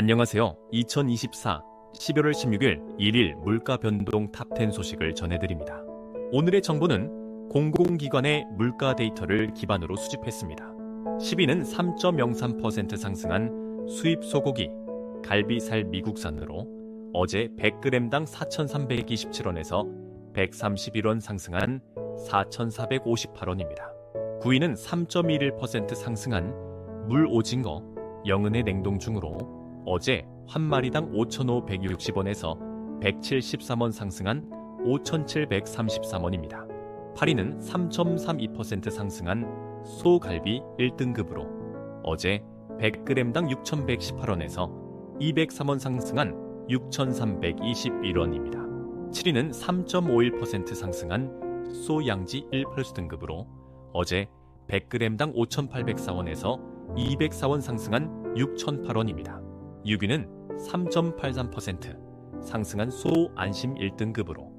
안녕하세요. 2024 12월 16일 1일 물가 변동 탑10 소식을 전해드립니다. 오늘의 정보는 공공기관의 물가 데이터를 기반으로 수집했습니다. 10위는 3.03% 상승한 수입 소고기, 갈비살 미국산으로 어제 100g당 4,327원에서 131원 상승한 4,458원입니다. 9위는 3.11% 상승한 물 오징어, 영은의 냉동 중으로 어제 한 마리당 5,560원에서 173원 상승한 5,733원입니다. 8위는 3.32% 상승한 소갈비 1등급으로 어제 100g당 6,118원에서 203원 상승한 6,321원입니다. 7위는 3.51% 상승한 소양지 1플러스 등급으로 어제 100g당 5,804원에서 204원 상승한 6,008원입니다. 6위는 3.83% 상승한 소 안심 1등급으로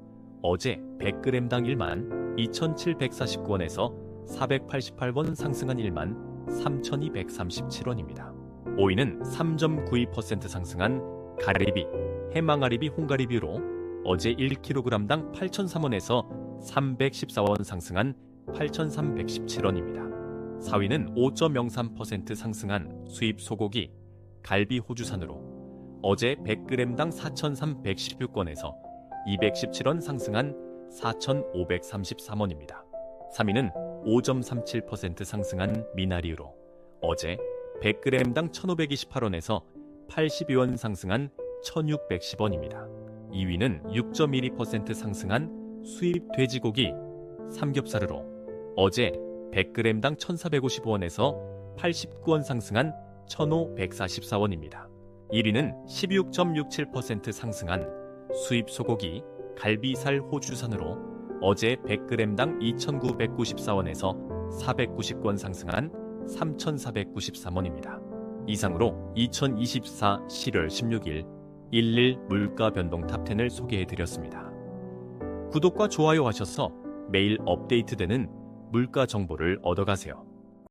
어제 100g당 1만 2,749원에서 488원 상승한 1만 3,237원입니다. 5위는 3.92% 상승한 가리비, 해망가리비 홍가리비로 어제 1kg당 8,003원에서 314원 상승한 8,317원입니다. 4위는 5.03% 상승한 수입 소고기, 갈비 호주산으로 어제 100g당 4,316원에서 217원 상승한 4,533원입니다. 3위는 5.37% 상승한 미나리로 어제 100g당 1,528원에서 82원 상승한 1,610원입니다. 2위는 6.12% 상승한 수입 돼지고기 삼겹살으로 어제 100g당 1,455원에서 89원 상승한 1,544원입니다. 1위는 16.67% 상승한 수입 소고기 갈비살 호주산으로 어제 100g당 2,994원에서 490원 상승한 3,493원입니다. 이상으로 2024 7월 16일 11 물가 변동 탑10을 소개해드렸습니다. 구독과 좋아요 하셔서 매일 업데이트되는 물가 정보를 얻어가세요.